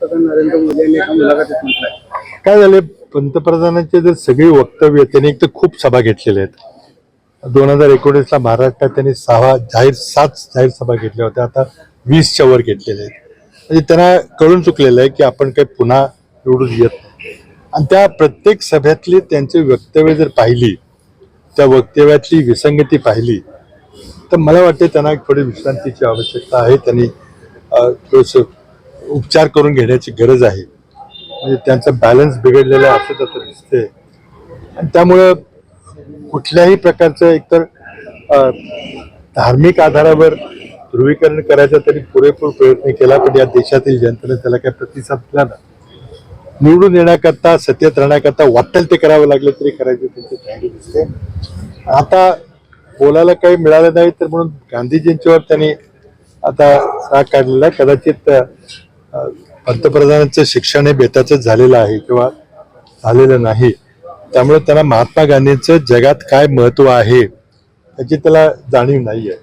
पंतप्रधान नरेंद्र मोदी यांनी एका मुलाखतीत म्हटलंय. काय झाले पंतप्रधानांचे जर सगळी वक्तव्य त्यांनी एक तर खूप सभा घेतलेल्या आहेत. दोन हजार एकोणीसला महाराष्ट्रात त्यांनी सहा जाहीर सात जाहीर सभा घेतल्या होत्या आता वीसच्या वर घेतलेल्या आहेत. म्हणजे त्यांना कळून चुकलेलं आहे की आपण काही पुन्हा निवडून येत नाही. आणि त्या प्रत्येक सभेतली त्यांची वक्तव्य जर पाहिली त्या वक्तव्यातली विसंगती पाहिली तर मला वाटते त्यांना थोडी विश्रांतीची आवश्यकता आहे. त्यांनी थोडंसं उपचार करून घेण्याची गरज आहे. म्हणजे त्यांचा बॅलन्स बिघडलेला असं त्याचं दिसते आणि त्यामुळं कुठल्याही प्रकारचं एकतर धार्मिक आधारावर ध्रुवीकरण करायचा तरी पुरेपूर प्रयत्न केला पण या देशातील जनतेने त्याला काही प्रतिसाद दिला ना निवडून येण्याकरता सत्तेत राहण्याकरता वाटेल ते करावं लागलं तरी करायची त्यांची तयारी दिसते आता बोलायला काही मिळालं नाही तर म्हणून गांधीजींच्यावर त्यांनी आता राग काढलेला आहे. कदाचित पंतप्रधानांचं शिक्षण हे बेताचंच झालेलं आहे किंवा झालेलं नाही. त्यामुळे त्यांना महात्मा गांधींचं जगात काय महत्त्व आहे त्याची त्याला जाणीव नाही आहे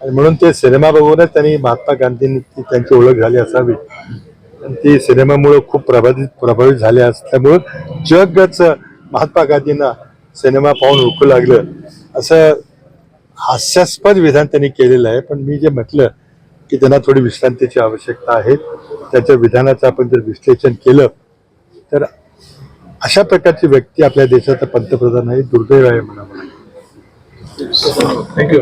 आणि म्हणून ते सिनेमा बघूनच त्यांनी महात्मा गांधींची त्यांची ओळख झाली असावी. आणि ती सिनेमामुळं खूप प्रभावित प्रभावित झाले असल्यामुळं जगच महात्मा गांधींना सिनेमा पाहून ओळखू लागलं. असं हास्यास्पद विधान त्यांनी केलेलं आहे. पण मी जे म्हटलं की त्यांना थोडी विश्रांतीची आवश्यकता आहे. त्याच्या विधानाचं आपण जर विश्लेषण केलं तर अशा प्रकारची व्यक्ती आपल्या देशाचा पंतप्रधान आहे दुर्दैव आहे म्हणावं थँक्यू